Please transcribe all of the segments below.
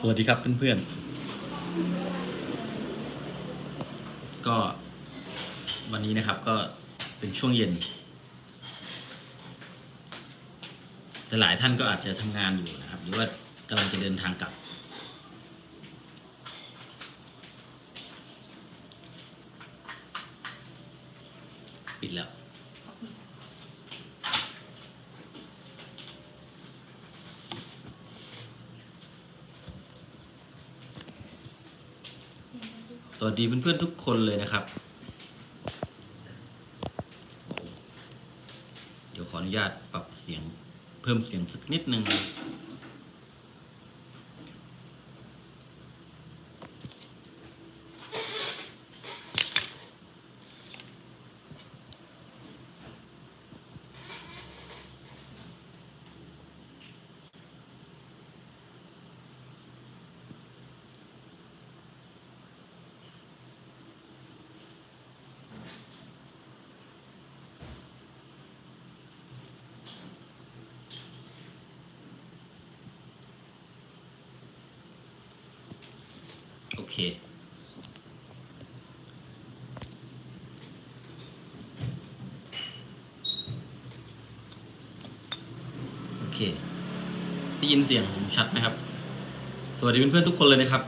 สวัสดีครับเพื่อนๆ ก็วันนี้นะครับก็เป็นช่วงเย็น แต่หลายท่านก็อาจจะทำงานอยู่นะครับ หรือว่ากำลังจะเดินทางกลับ ปิดแล้ว ส วัสดีเพื่อนๆทุกคนเลยนะครับ เดี๋ยวขออนุญาตปรับเสียงเพิ่มเสียงสักนิดนึง โอเค โอเค ได้ยินเสียงผมชัดไหมครับ สวัสดีเพื่อนๆทุกคนเลยนะครับ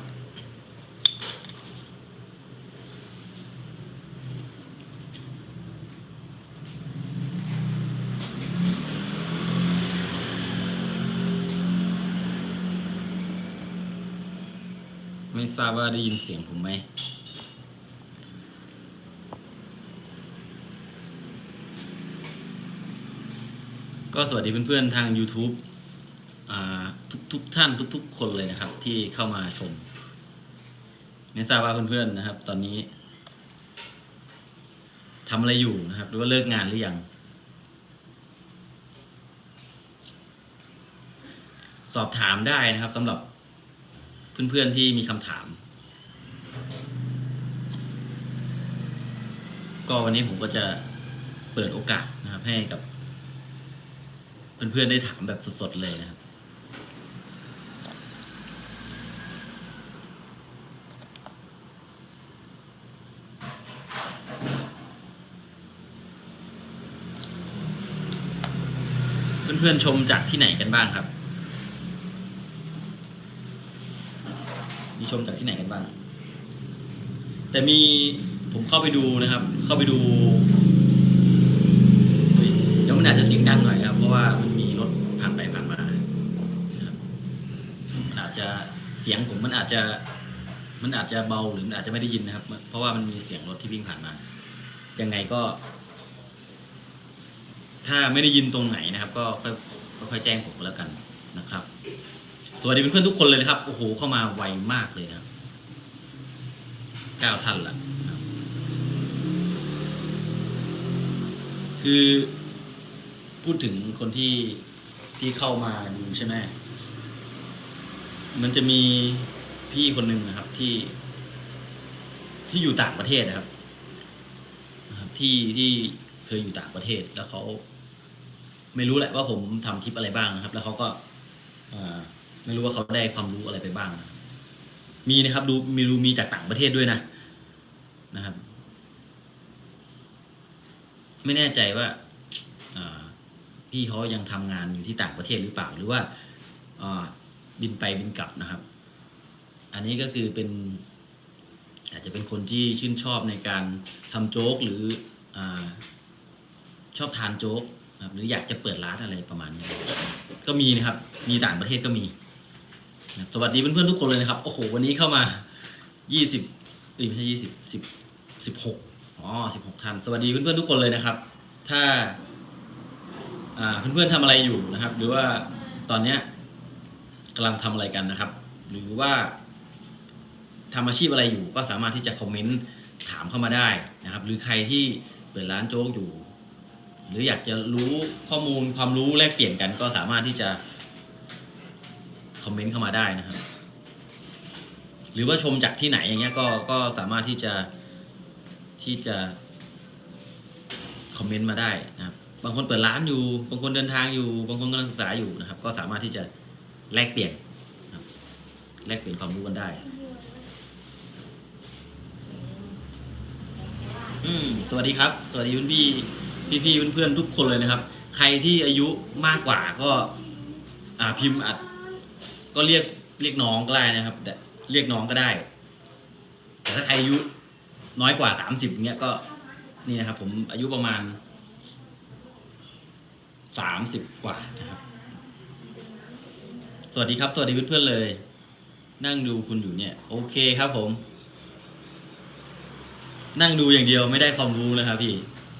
ไม่ทราบว่าได้ยินเสียงผมไหมก็สวัสดีเพื่อนๆทาง YouTube ทุกท่านทุก ๆ คนเลยนะครับ ที่เข้ามาชม ไม่ทราบว่าเพื่อนๆนะครับ ตอนนี้ทำอะไรอยู่นะครับ หรือว่าเลิกงานหรือยังสอบถามได้นะครับสำหรับเพื่อนๆที่มีคำถาม ก็วันนี้ผมก็จะเปิดโอกาสนะครับให้กับ เพื่อนๆได้ถามแบบสดๆเลยนะครับ พื่อนๆชมจากที่ไหนกันบ้างครับ มีชมจากที่ไหนกันบ้าง แต่มีผมเข้าไปดูนะครับ เข้าไปดูเฮ้ยเดี๋ยวมันอาจจะเสียงดังหน่อยนะครับ เพราะว่ามันมีรถผ่านไปผ่านมามันอาจจะเสียงผมมันอาจจะ มันอาจจะเบาหรือมันอาจจะไม่ได้ยินนะครับ เพราะว่ามันมีเสียงรถที่วิ่งผ่านมา ยังไงก็ ถ้าไม่ได้ยินตรงไหนนะครับ ก็ค่อยค่อยแจ้งผมแล้วกันนะครับ สวัสดีเพื่อนๆทุกคนเลยนะครับโอ้โหเข้ามาไวมากเลยนะครับเก้าท่านละคือพูดถึงคนที่ที่เข้ามาดูใช่ไหมมันจะมีพี่คนหนึ่งนะครับที่ ที่อยู่ต่างประเทศนะครับ ที่ที่เคยอยู่ต่างประเทศแล้วเขา ไม่รู้แหละว่าผมทำคลิปอะไรบ้างนะครับ แล้วเขาก็อ่าไม่รู้ว่าเขาได้ความรู้อะไรไปบ้าง มีนะครับ ดูมีรู้มีจากต่างประเทศด้วยนะนะครับ ไม่แน่ใจว่าพี่เขายังทำงานอยู่ที่ต่างประเทศหรือเปล่า หรือว่าบินไปบินกลับนะครับ อันนี้ก็คือเป็นอาจจะเป็นคนที่ชื่นชอบในการทำโจ๊กหรืออชอบทานโจ๊ก นะครับหรืออยากจะเปิดร้านอะไรประมาณนี้ ก็มีนะครับ มีต่างประเทศก็มี สวัสดีเพื่อนๆทุกคนเลยนะครับ โอ้โห วันนี้เข้ามายี่สิบเอ้ยไม่ใช่ยี่สิบสิบสิบหกอ๋อสิบหกท่าน สวัสดีเพื่อนๆทุกคนเลยนะครับ ถ้าอ่าเพื่อนๆทำอะไรอยู่นะครับ หรือว่าตอนเนี้ยกำลังทำอะไรกันนะครับ หรือว่าทำอาชีพอะไรอยู่ก็สามารถที่จะคอมเมนต์ถามเข้ามาได้นะครับ หรือใครที่เปิดร้านโจ๊กอยู่ หรืออยากจะรู้ข้อมูลความรู้แลกเปลี่ยนกันก็สามารถที่จะคอมเมนต์เข้ามาได้นะครับ หรือว่าชมจากที่ไหนอย่างเงี้ยก็ก็สามารถที่จะที่จะคอมเมนต์มาได้นะครับบางคนเปิดร้านอยู่ บางคนเดินทางอยู่ บางคนกำลังศึกษาอยู่นะครับ ก็สามารถที่จะแลกเปลี่ยนแลกเปลี่ยนความรู้กันได้ อืม สวัสดีครับ สวัสดีคุณพี่ พี่ๆเพื่อนๆทุกคนเลยนะครับ ใครที่อายุมากกว่าก็อ่าพิมพ์อัด ก็เรียกเรียกน้องก็ได้นะครับ แต่เรียกน้องก็ได้ แต่ถ้าใครอายุน้อยกว่าสามสิบเนี้ยก็นี่นะครับ ผมอายุประมาณสามสิบกว่านะครับ สวัสดีครับ สวัสดีเพื่อนๆเลย นั่งดูคุณอยู่เนี่ย โอเคครับผม นั่งดูอย่างเดียวไม่ได้ความรู้นะครับพี่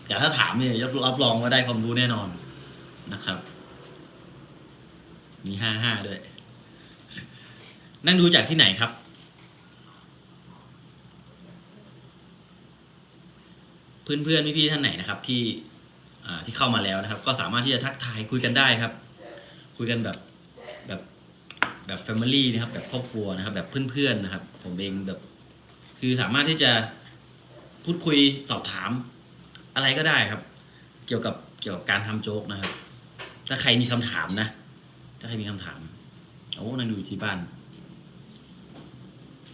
แต่ถ้าถามเนี่ยรับรองว่าได้ความรู้แน่นอนนะครับ มีห้าห้าด้วย นั่งดูจากที่ไหนครับ เพื่อนๆพี่ๆท่านไหนนะครับ ที่ที่เข้ามาแล้วนะครับ ก็สามารถที่จะทักทายคุยกันได้ครับ คุยกันแบบแบบแบบแฟมิลี่นะครับ แบบครอบครัวนะครับ แบบเพื่อนๆนะครับ ผมเองแบบ คือสามารถที่จะพูดคุยสอบถาม อะไรก็ได้ครับ เกี่ยวกับเกี่ยวกับการทำโจ๊กนะครับ ถ้าใครมีคำถามนะ ถ้าใครมีคำถามโอ้นั่งดูอยู่ที่บ้าน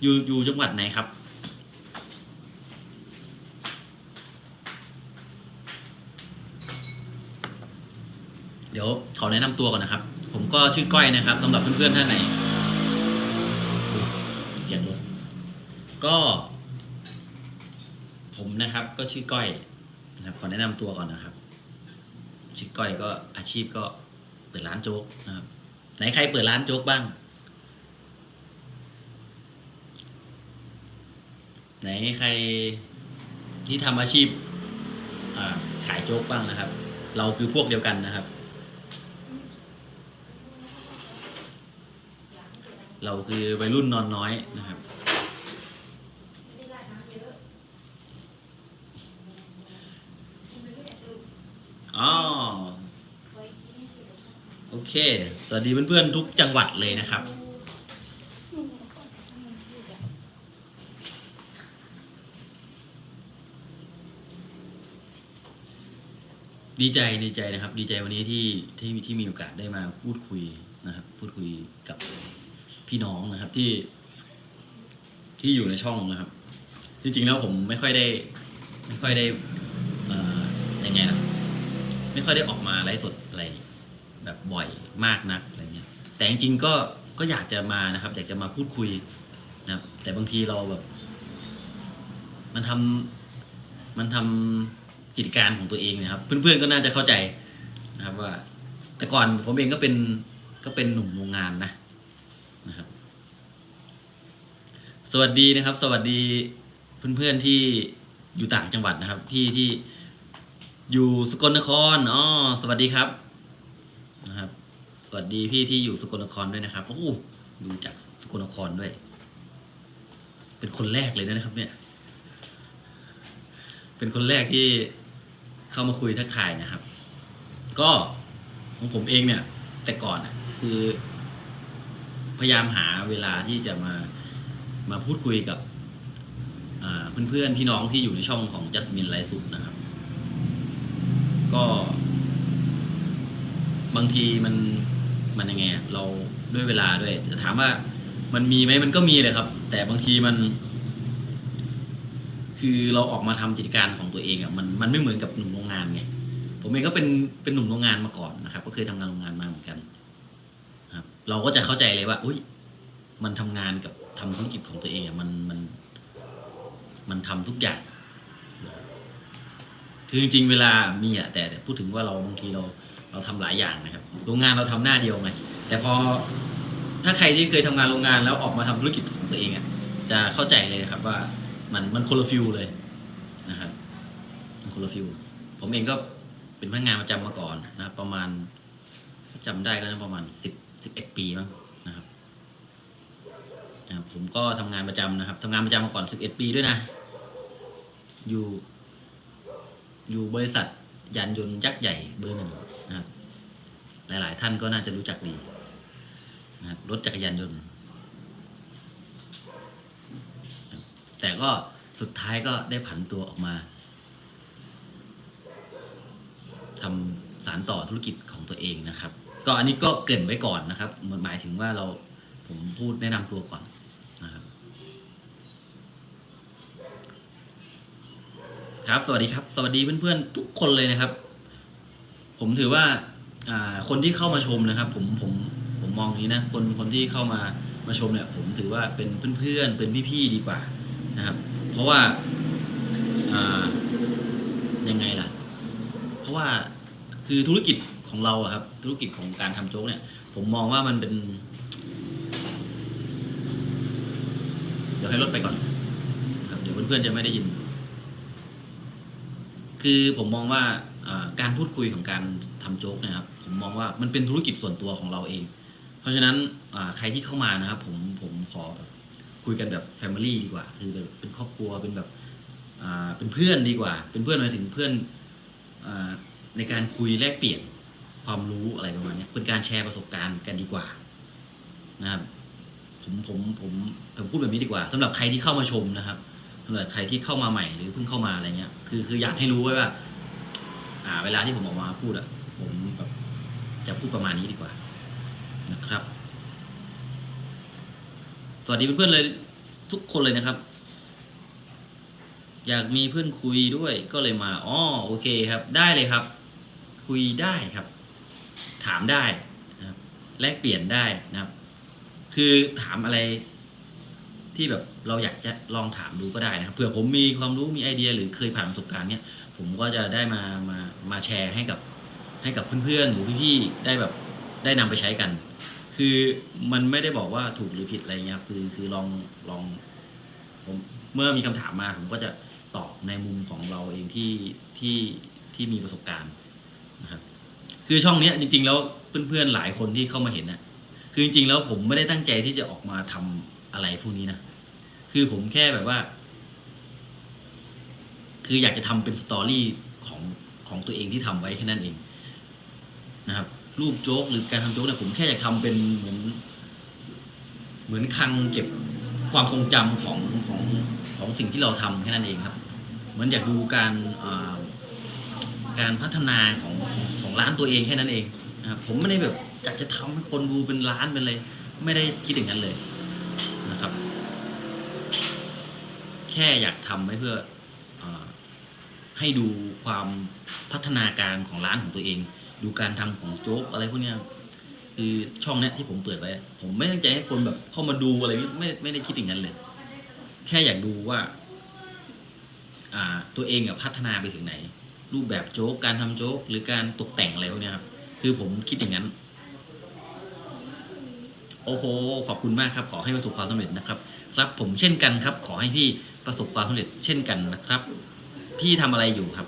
อยู่อยู่จังหวัดไหนครับ เดี๋ยวขอแนะนำตัวก่อนนะครับ ผมก็ชื่อก้อยนะครับสำหรับเพื่อนๆท่านไหนเสียงรถก็ ผมนะครับก็ชื่อก้อย อแนะนำตัวก่อนนะครับชื่อก้อยก็อาชีพก็เปิดร้านโจ๊กนะครับ ไหนใครเปิดร้านโจ๊กบ้าง ไหนใครที่ทำอาชีพขายโจ๊กบ้างนะครับ เราคือพวกเดียวกันนะครับ เราคือวัยรุ่นนอนน้อยนะครับ อ๋อ โอ เค สวัสดีเพื่อนๆทุกจังหวัดเลยนะครับ ดีใจดีใจนะครับ ดีใจวันนี้ที่ที่ที่มีโอกาสได้มาพูดคุยนะครับ พูดคุยกับพี่น้องนะครับที่ ที่อยู่ในช่องนะครับ จริงๆแล้วผมไม่ค่อยได้ ไม่ค่อยได้เอ่อยังไงล่ะไม่ค่อยได้ออกมาไลฟ์สดอะไร บ่อยมากนักอะไรเงี้ยแต่จริงๆก็ก็อยากจะมานะครับ อยากจะมาพูดคุยนะครับ แต่บางทีเราแบบ มันทำมันทำกิจการของตัวเองนะครับ เพื่อนๆก็น่าจะเข้าใจนะครับว่า แต่ก่อนผมเองก็เป็นก็เป็นหนุ่มโรงงานนะนะครับ สวัสดีนะครับ สวัสดีเพื่อนๆที่อยู่ต่างจังหวัดนะครับ ที่ที่อยู่สกลนครอ๋อสวัสดีครับ นะครับ สวัสดีพี่ที่อยู่สกลนครด้วยนะครับโอ้โหดูจากสกลนครด้วย เป็นคนแรกเลยนะครับ เนี่ย เป็นคนแรกที่เข้ามาคุยทักทายนะครับ ก็ของผมเองเนี่ย แต่ก่อนคือ พยายามหาเวลาที่จะมามาพูดคุยกับอ่าเพื่อนๆพี่น้องที่อยู่ในช่องของจัสมินไลฟ์สุดนะครับ ก็ บางทีมันมันยังไงเราด้วยเวลาด้วยจะถามว่ามันมีไหมมันก็มีเลยครับ แต่บางทีมัน คือเราออกมาทำกิจการของตัวเองอะมันมันไม่เหมือนกับหนุ่มโรงงานไงผมเองก็เป็นเป็นหนุ่มโรงงานมาก่อนนะครับ ก็เคยทำงานโรงงานมาเหมือนกัน ครับ เราก็จะเข้าใจเลยว่า อุ้ยมันทำงานกับทำธุรกิจของตัวเองอะมันมัน มันทำทุกอย่างคือจริงๆเวลามีอะแต่พูดถึงว่าเราบางทีเรา เราทำหลายอย่างนะครับโรงงานเราทำหน้าเดียวไงแต่พอถ้าใครที่เคยทำงานโรงงานแล้วออกมาทำธุรกิจของตัวเองอะจะเข้าใจเลยครับว่ามันมันคนละฟิลเลยนะครับมันคนละฟิลผมเองก็เป็นพนักงานประจำมาก่อนนะครับประมาณจำได้ก็น่าประมาณสิบสิบเอ็ดปีมั้งนะครับนะครับผมก็ทำงานประจำนะครับทำงานประจำมาก่อนสิบเอ็ดปีด้วยนะ อยู่ อยู่บริษัท ยานยนต์ยักษ์ใหญ่เบอร์หนึ่งนะครับหลายๆ ท่านก็น่าจะรู้จักดีนะครับรถจักรยานยนต์ แต่ก็สุดท้ายก็ได้ผันตัวออกมาทำสารต่อธุรกิจของตัวเองนะครับ ก็อันนี้ก็เกินไว้ก่อนนะครับหมือนหมายถึงว่าเราผมพูดแนะนำตัวก่อนนะครับ ครับ สวัสดีครับ สวัสดีเพื่อนๆทุกคนเลยนะครับ ผมถือว่าอ่าคนที่เข้ามาชมนะครับ ผมผมผมมองอย่างนี้นะคนคนที่เข้ามามาชมเนี่ย ผมถือว่าเป็นเพื่อนๆเป็นพี่ๆดีกว่านะครับ เพราะว่าอ่ายังไงล่ะ เพราะว่าคือธุรกิจของเราครับ ธุรกิจของการทำโจ๊กเนี่ย ผมมองว่ามันเป็น เดี๋ยวให้รถไปก่อน ครับ เดี๋ยวเพื่อนๆจะไม่ได้ยิน คือผมมองว่าการพูดคุยของการทำโจ๊กนะครับ ผมมองว่ามันเป็นธุรกิจส่วนตัวของเราเอง เพราะฉะนั้นใครที่เข้ามานะครับ ผมผมขอคุยกันแบบแฟมิลี่ดีกว่า คือแบบเป็นครอบครัวเป็นแบบเป็นเพื่อนดีกว่า เป็นเพื่อนหมายถึงเพื่อนอในการคุยแลกเปลี่ยนความรู้อะไรประมาณนี้เป็นการแชร์ประสบการณ์กันดีกว่านะครับผมผมผมผมพูดแบบนี้ดีกว่าสำหรับใครที่เข้ามาชมนะครับ สำหรับใครที่เข้ามาใหม่หรือเพิ่งเข้ามาอะไรเงี้ย คือคืออยากให้รู้ไว้ว่า อ่า เวลาที่ผมออกมาพูดอะผมแบบจะพูดประมาณนี้ดีกว่า นะครับ สวัสดีเพื่อนๆเลยทุกคนเลยนะครับ อยากมีเพื่อนคุยด้วยก็เลยมาอ๋อโอเคครับ ได้เลยครับ คุยได้ครับ ถามได้นะครับแลกเปลี่ยนได้นะครับ คือถามอะไร ที่แบบเราอยากจะลองถามดูก็ได้นะครับเผื่อผมมีความรู้มีไอเดียหรือเคยผ่านประสบการณ์เนี้ยผมก็จะได้มามามาแชร์ให้กับให้กับเพื่อนๆหรือพี่ๆได้แบบได้นำไปใช้กัน คือมันไม่ได้บอกว่าถูกหรือผิดอะไรเงี้ยครับคือคือลองลองผมเมื่อมีคำถามมาผมก็จะตอบในมุมของเราเองที่ที่ที่มีประสบการณ์นะครับคือช่องเนี้ยจริง ๆ แล้วเพื่อนๆหลายคนที่เข้ามาเห็นน่ะคือจริงๆแล้วผมไม่ได้ตั้งใจที่จะออกมาทำ อะไรพวกนี้นะ คือผมแค่แบบว่า คืออยากจะทำเป็นสตอรี่ของของตัวเองที่ทำไว้แค่นั้นเองนะครับ รูปโจ๊กหรือการทำโจ๊กเนี่ยผมแค่อยากทำเป็นเหมือน เหมือนคลังเก็บความทรงจำของของของสิ่งที่เราทำแค่นั้นเองครับ เหมือนอยากดูการการพัฒนาของของร้านตัวเองแค่นั้นเองนะครับผมไม่ได้แบบอยากจะทำให้คนดูเป็นล้านเป็นเลยไม่ได้คิดอย่างนั้นเลย นะครับ แค่อยากทำให้เพื่ออให้ดูความพัฒนาการของร้านของตัวเอง ดูการทำของโจ๊กอะไรพวกนี้คือช่องเนี้ยที่ผมเปิดไว้ ผมไม่ตั้งใจให้คนแบบเข้ามาดูอะไรไม่ไม่ไม่ได้คิดอย่างนั้นเลย แค่อยากดูว่า อ่าตัวเองอะพัฒนาไปถึงไหน รูปแบบโจ๊กการทำโจ๊กหรือการตกแต่งอะไรพวกนี้ครับ คือผมคิดอย่างนั้น โอ้โห ขอบคุณมากครับ ขอให้ประสบความสำเร็จนะครับ ครับผมเช่นกันครับ ขอให้พี่ประสบความสำเร็จเช่นกันนะครับ พี่ทำอะไรอยู่ครับ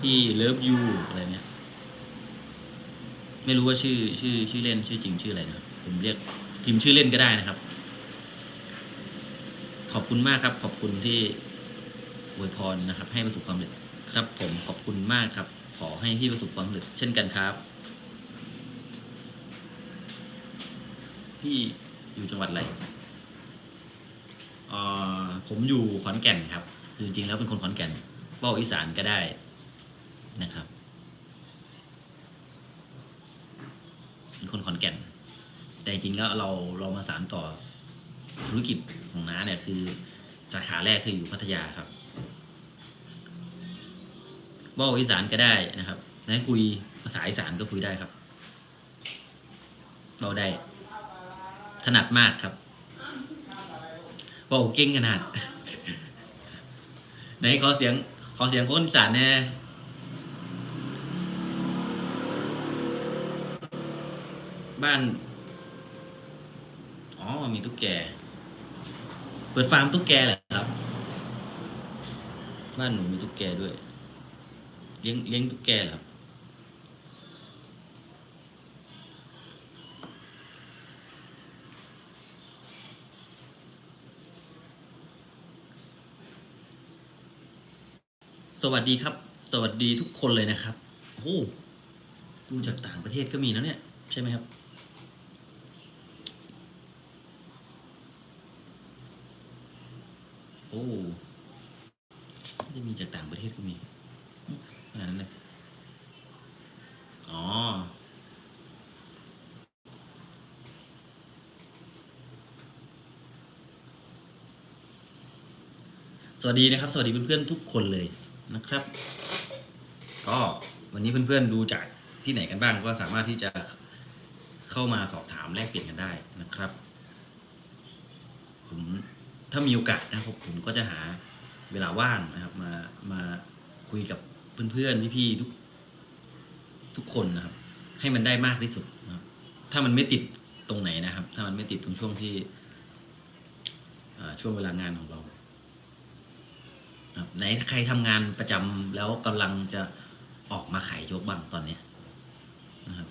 พี่เลิฟยูอะไรเนี่ย ไม่รู้ว่าชื่อชื่อชื่อเล่นชื่อจริงชื่ออะไรนะครับ ผมเรียกพิมพ์ชื่อเล่นก็ได้นะครับ ขอบคุณมากครับ ขอบคุณที่อวยพรนะครับ ให้ประสบความสำเร็จครับ ผมขอบคุณมากครับ ขอให้พี่ประสบความสำเร็จเช่นกันครับ พี่อยู่จังหวัดอะไรอ่อผมอยู่ขอนแก่นครับ คือจริงแล้วเป็นคนขอนแก่นเป้าอีสานก็ได้นะครับ เป็นคนขอนแก่น แต่จริงแล้วเราเรามาสานต่อธุรกิจของน้าเนี่ยคือสาขาแรกคืออยู่พัทยาครับเบ้าอีสานก็ได้นะครับให้คุยภาษาอีสานก็คุยได้ครับ เราได้ ถนัดมากครับเว้าเก่งขนาด ไหนขอเสียง ขอเสียงคนอีสานแน่บ้าน อ๋อ มีตุ๊กแก เปิดฟาร์มตุ๊กแกเหรอครับ บ้านหนูมีตุ๊กแกด้วย เลี้ยงเลี้ยงตุ๊กแกเหรอครับ สวัสดีครับ สวัสดีทุกคนเลยนะครับโอ้ดูจากต่างประเทศก็มีนะเนี่ย ใช่ไหมครับ โอ้จะมีจากต่างประเทศก็มีขนาดนั้นเลยอ๋อสวัสดีนะครับ สวัสดีเพื่อนๆทุกคนเลย นะครับ ก็วันนี้เพื่อนๆดูจากที่ไหนกันบ้างก็สามารถที่จะเข้ามาสอบถามแลกเปลี่ยนกันได้นะครับ ผมถ้ามีโอกาสนะครับผมก็จะหาเวลาว่างนะครับ มามาคุยกับเพื่อนๆพี่ๆทุกทุกคนนะครับ ให้มันได้มากที่สุดนะครับ ถ้ามันไม่ติดตรงไหนนะครับ ถ้ามันไม่ติดตรงช่วงที่ช่วงเวลางานของเรา ครับไหนใครทำงานประจำแล้วกำลังจะออกมาขายโจ๊กบ้างตอนเนี้ยนะครับ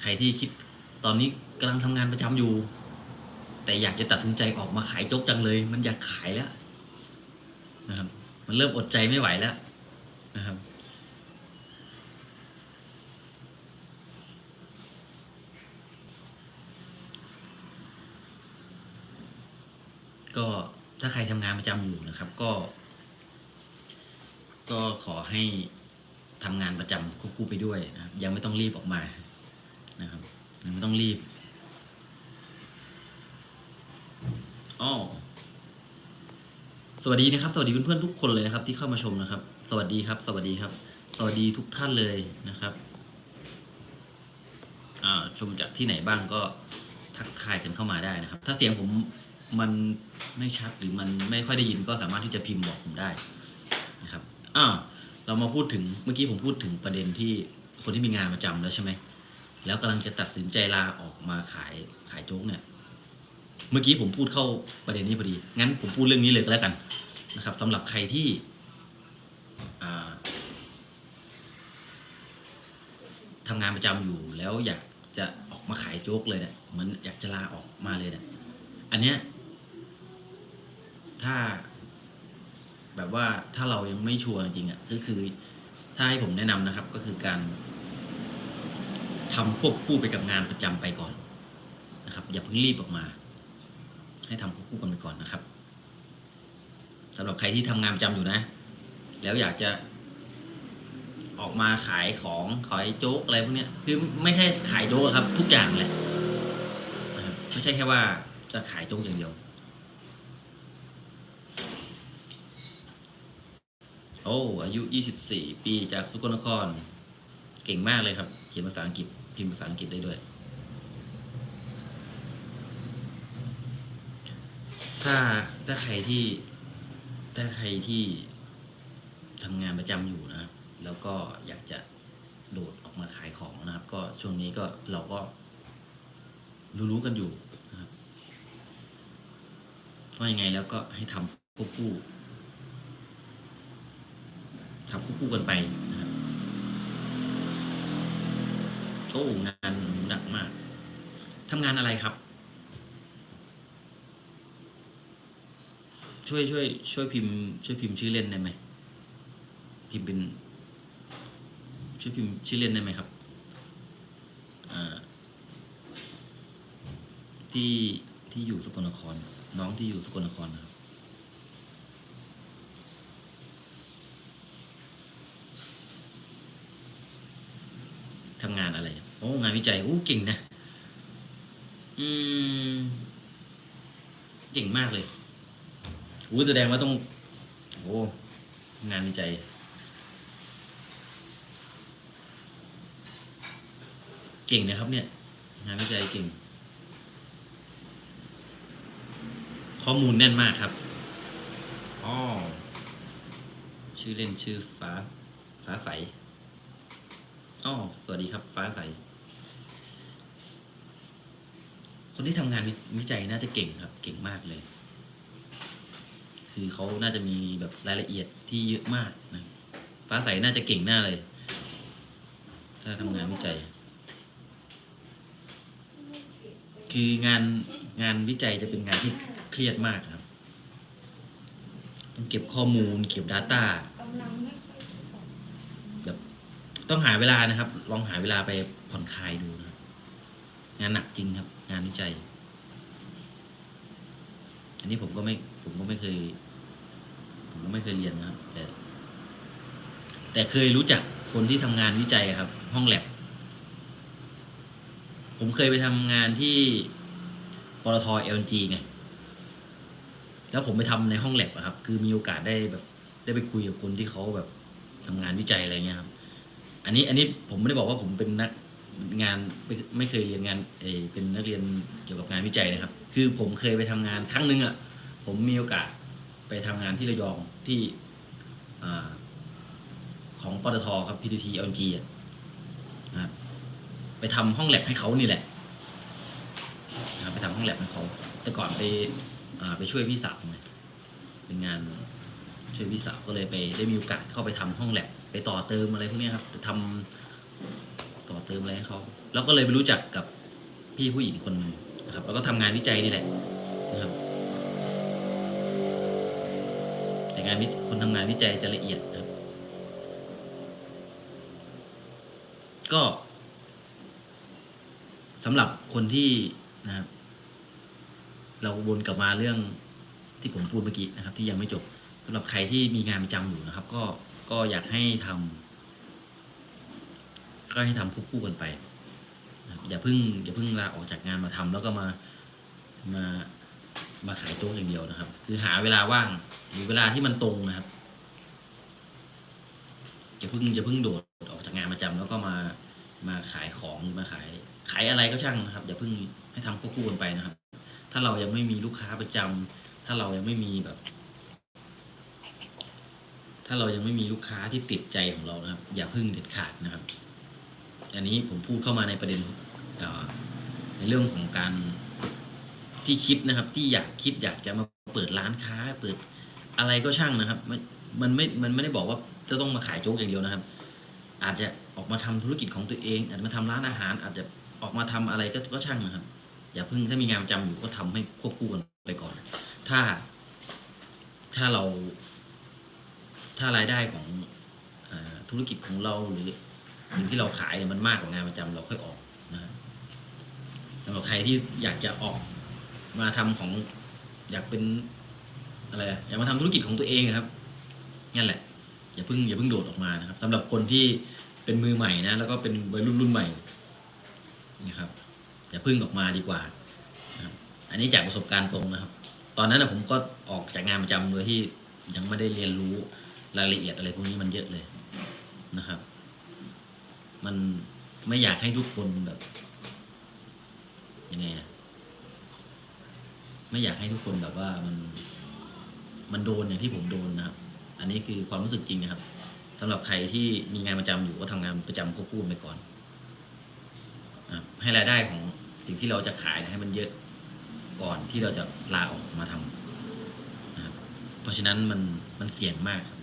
ใครที่คิดตอนนี้กำลังทำงานประจำอยู่ แต่อยากจะตัดสินใจออกมาขายโจ๊กจังเลย มันอยากขายแล้วนะครับมันเริ่มอดใจไม่ไหวแล้วนะครับก็ถ้าใครทำงานประจำอยู่นะครับ ก็ ก็ขอให้ทำงานประจำควบคู่ไปด้วยนะครับ ยังไม่ต้องรีบออกมานะครับยังไม่ต้องรีบอ้อสวัสดีนะครับ สวัสดีเพื่อนๆทุกคนเลยนะครับ ที่เข้ามาชมนะครับ สวัสดีครับ สวัสดีครับ สวัสดีทุกท่านเลยนะครับอ่าชมจากที่ไหนบ้างก็ทักทายกันเข้ามาได้นะครับ ถ้าเสียงผมมันไม่ชัดหรือมันไม่ค่อยได้ยินก็สามารถที่จะพิมพ์บอกผมได้นะครับ อ่าเรามาพูดถึงเมื่อกี้ผมพูดถึงประเด็นที่คนที่มีงานประจำแล้วใช่ไหมแล้วกำลังจะตัดสินใจลาออกมาขายขายโจ๊กเนี่ย เมื่อกี้ผมพูดเข้าประเด็นนี้พอดี งั้นผมพูดเรื่องนี้เลยก็แล้วกันนะครับสำหรับใครที่อ่าทำงานประจำอยู่แล้วอยากจะออกมาขายโจ๊กเลยเนี่ยเหมือนอยากจะลาออกมาเลยเนี่ยอันเนี้ยถ้า แบบว่าถ้าเรายังไม่ชัวร์จริงอะก็คือถ้าให้ผมแนะนำนะครับก็คือการทำควบคู่ไปกับงานประจำไปก่อนนะครับ อย่าเพิ่งรีบออกมา ให้ทำควบคู่กันไปก่อนนะครับสำหรับใครที่ทำงานประจำอยู่นะ แล้วอยากจะออกมาขายของขายโจ๊กอะไรพวกนี้คือไม่ใช่ขายโจ๊กครับ ทุกอย่างเลยไม่ใช่แค่ว่าจะขายโจ๊กอย่างเดียว โอ้อายุ 24 ปีจากสกลนคร เก่งมากเลยครับ เขียนภาษาอังกฤษพิมพ์ภาษาอังกฤษได้ด้วย ถ้าถ้าใครที่ถ้าใครที่ทำงานประจำอยู่นะครับ แล้วก็อยากจะโดดออกมาขายของนะครับ ก็ช่วงนี้ก็เราก็ รู้ๆกันอยู่นะครับเพราะยังไงแล้วก็ให้ทำควบคู่ ทำควบคู่กันไปนะครับโอ้งานหนักมากทำงานอะไรครับ ช่วยช่วยช่วยพิมพ์ ช่วยพิมพ์ชื่อเล่นได้ไหมพิมพ์เป็นช่วยพิมพ์ชื่อเล่นได้ไหมครับที่ที่อยู่สกลนคร น้องที่อยู่สกลนครนะครับ ทำงานอะไร โอ้ งานวิจัยอู้เก่งนะ อืม เก่งมากเลยอู้แสดงว่าต้อง โอ้งานวิจัยเก่งนะครับ เนี่ย งานวิจัยเก่ง ข้อมูลแน่นมากครับอ๋อชื่อเล่นชื่อฟ้า ฟ้าใส อ๋อสวัสดีครับ ฟ้าใส คนที่ทำงานวิจัยน่าจะเก่งครับ เก่งมากเลย คือเขาน่าจะมีแบบรายละเอียดที่เยอะมากนะ ฟ้าใสน่าจะเก่งหน้าเลย ถ้าทำงานวิจัย คืองานงานวิจัยจะเป็นงานที่เครียดมากครับ ต้องเก็บข้อมูล เก็บ Data กำลังไม่ค่อยออก แบบ ต้องหาเวลานะครับ ลองหาเวลาไปผ่อนคลายดูนะครับงานหนักจริงครับ งานวิจัย อันนี้ผมก็ไม่ผมก็ไม่เคย ผมก็ไม่เคยเรียนนะครับ แต่ แต่เคยรู้จักคนที่ทำงานวิจัยครับ ห้องแลบผมเคยไปทำงานที่ปตท LNG ไงแล้วผมไปทำในห้องแลบอะครับ คือมีโอกาสได้แบบ ได้ไปคุยกับคนที่เขาแบบทำงานวิจัยอะไรเงี้ยครับ อันนี้อันนี้ผมไม่ได้บอกว่าผมเป็นนักงานไม่ไม่เคยเรียนงานเอเป็นนักเรียนเกี่ยวกับงานวิจัยนะครับ คือผมเคยไปทำงานครั้งหนึ่งอะผมมีโอกาสไปทำงานที่ระยองที่อของปตทครับ PTT LNG อะนะครับไปทำห้องแลบให้เขานี่แหละนะไปทำห้องแลบให้เขาแต่ก่อนไปไปช่วยพี่สาวไงเป็นงานช่วยพี่สาวก็เลยไปได้มีโอกาสเข้าไปทำห้องแลบ ไปต่อเติมอะไรพวกนี้ครับทำต่อเติมอะไรให้เขาแล้วก็เลยไปรู้จักกับพี่ผู้หญิงคนหนึงนะครับแล้วก็ทำงานวิจัยนี่แหละนะครับ แต่งานวิคนทำงานวิจัยจะละเอียดนะครับ ก็สำหรับคนที่นะครับ เราวนกลับมาเรื่องที่ผมพูดเมื่อกี้นะครับ ที่ยังไม่จบสำหรับใครที่มีงานประจำอยู่นะครับ ก็ ก็อยากให้ทำก็ให้ทำควบคู่กันไปอย่าเพิ่งอย่าเพิ่งลาออกจากงานมาทำแล้วก็มามามาขายโต๊ะอย่างเดียวนะครับ คือหาเวลาว่างหรือเวลาที่มันตรงนะครับอย่าเพิ่งอย่าเพิ่งโดดออกจากงานประจำแล้วก็มามาขายของมาขายขายอะไรก็ช่างนะครับ อย่าเพิ่งให้ทำควบคู่กันไปนะครับ ถ้าเรายังไม่มีลูกค้าประจำถ้าเรายังไม่มีแบบาเรายังไม่มีลูกค้าที่ติดใจของเรานะครับ อย่าพึ่งเด็ดขาดนะครับ อันนี้ผมพูดเข้ามาในประเด็นในเรื่องของการที่คิดนะครับ ที่อยากคิดอยากจะมาเปิดร้านค้า เปิดอะไรก็ช่างนะครับ มันไม่ มันไม่ได้บอกว่าจะต้องมาขายโจ๊กอย่างเดียวนะครับ อาจจะออกมาทำธุรกิจของตัวเอง อาจจะมาทำร้านอาหาร อาจจะออกมาทำอะไรก็ก็ช่างนะครับ อย่าเพิ่งถ้ามีงานประจำอยู่ก็ทำให้ควบคู่กันไปก่อน ถ้าถ้าเรา ถ้ารายได้ของอธุรกิจของเราหรือสิ่งที่เราขายเนี่ยมันมากกว่างานประจำเราค่อยออกนะครับสำหรับใครที่อยากจะออกมาทำของอยากเป็นอะไรอยากมาทำธุรกิจของตัวเองครับนั่นแหละ อย่าเพิ่งอย่าเพิ่งโดดออกมานะครับสำหรับคนที่เป็นมือใหม่นะ แล้วก็เป็นวัยรุ่นรุ่นใหม่นะครับ อย่าเพิ่งออกมาดีกว่า อันนี้จากประสบการณ์ตรงนะครับ ตอนนั้นนะผมก็ออกจากงานประจำโดยที่ยังไม่ได้เรียนรู้ รายละเอียดอะไรพวกนี้มันเยอะเลยนะครับ มันไม่อยากให้ทุกคนแบบยังไงอะไม่อยากให้ทุกคนแบบว่ามันมันโดนอย่างที่ผมโดนนะครับ อันนี้คือความรู้สึกจริงนะครับสำหรับใครที่มีงานประจำอยู่ก็ทำงานประจำควบคู่ไปก่อนให้รายได้ของสิ่งที่เราจะขายนยให้มันเยอะก่อนที่เราจะลาออกมาทำนะครับเพราะฉะนั้นมันมันเสี่ยงมากครับ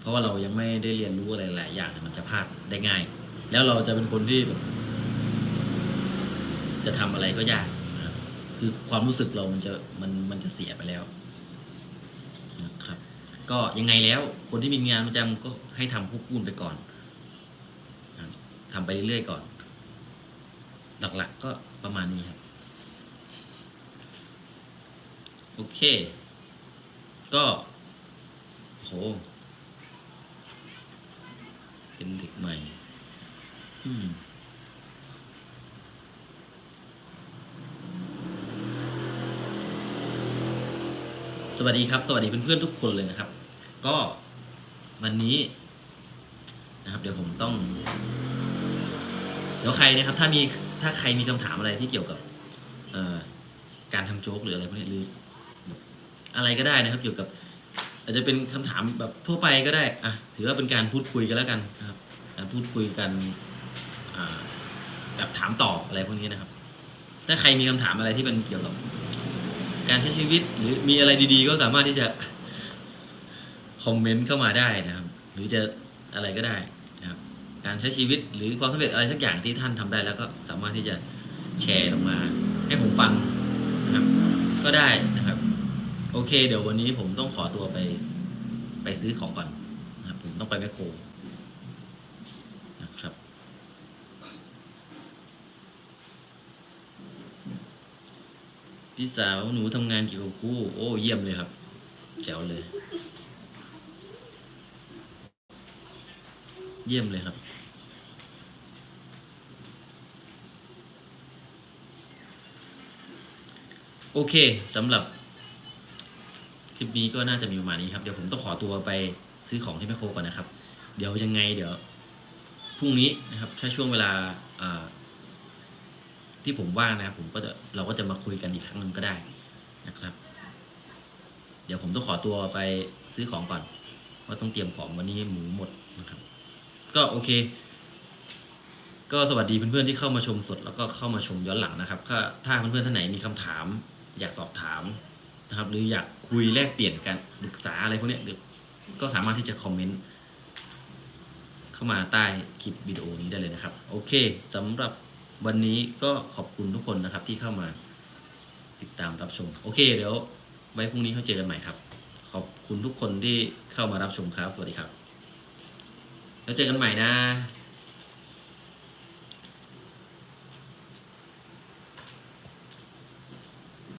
เพราะว่าเรายังไม่ได้เรียนรู้อะไรหลายอย่างมันจะพลาดได้ง่าย แล้วเราจะเป็นคนที่แบบจะทำอะไรก็ยากนะครับคือความรู้สึกเรามันจะมันมันจะเสียไปแล้วนะครับ ก็ยังไงแล้ว คนที่มีงานประจำก็ให้ทำควบคู่ไปก่อนนะครับทำไปเรื่อยๆก่อน หลักๆก็ประมาณนี้ครับ โอเค ก็โห เป็นเด็กใหม่ อืมสวัสดีครับ สวัสดีเพื่อนๆทุกคนเลยนะครับ ก็วันนี้นะครับ เดี๋ยวผมต้อง เดี๋ยวใครนะครับ ถ้ามีถ้าใครมีคำถามอะไรที่เกี่ยวกับการทำโจ๊กหรืออะไรพวกนี้หรืออะไรก็ได้นะครับ เกี่ยวกับ อาจจะเป็นคำถามแบบทั่วไปก็ได้อะถือว่าเป็นการพูดคุยกันแล้วกันนะครับ การพูดคุยกันแบบถามตอบอะไรพวกนี้นะครับ ถ้าใครมีคำถามอะไรที่เป็นเกี่ยวกับการใช้ชีวิต หรือมีอะไรดีๆ ก็สามารถที่จะคอมเมนต์เข้ามาได้นะครับ หรือจะอะไรก็ได้นะครับ การใช้ชีวิตหรือความสำเร็จอะไรสักอย่างที่ท่านทำได้แล้วก็สามารถที่จะแชร์ลงมา ให้ผมฟังนะครับ ก็ได้นะครับ โอเค เดี๋ยววันนี้ผมต้องขอตัวไป ไปซื้อของก่อนนะครับผมต้องไปแมคโครนะครับ พี่สาวหนูทำงานเกี่ยวกับคู่ โอ้ เยี่ยมเลยครับ แจ๋วเลย เยี่ยมเลยครับโอเคสำหรับ คลิปนี้ก็น่าจะมีประมาณนี้ครับ เดี๋ยวผมต้องขอตัวไปซื้อของที่แมคโครก่อนนะครับ เดี๋ยวยังไงเดี๋ยวพรุ่งนี้นะครับถ้าช่วงเวลาที่ผมว่างนะครับผมก็จะเราก็จะมาคุยกันอีกครั้งหนึ่งก็ได้นะครับ เดี๋ยวผมต้องขอตัวไปซื้อของก่อนว่าต้องเตรียมของวันนี้หมูหมดนะครับ ก็โอเค ก็สวัสดีเพื่อนๆที่เข้ามาชมสด แล้วก็เข้ามาชมย้อนหลังนะครับถ้าเพื่อนๆท่านไหนมีคำถาม อยากสอบถาม นะครับหรืออยากคุยแลกเปลี่ยนกันปรึกษาอะไรพวกเนี้ยก็สามารถที่จะคอมเมนต์เข้ามาใต้คลิปวิดีโอนี้ได้เลยนะครับ โอเคสำหรับวันนี้ก็ขอบคุณทุกคนนะครับที่เข้ามาติดตามรับชม โอเค เดี๋ยวไว้พรุ่งนี้เขาเจอกันใหม่ครับ ขอบคุณทุกคนที่เข้ามารับชมครับ สวัสดีครับ แล้วเจอกันใหม่นะ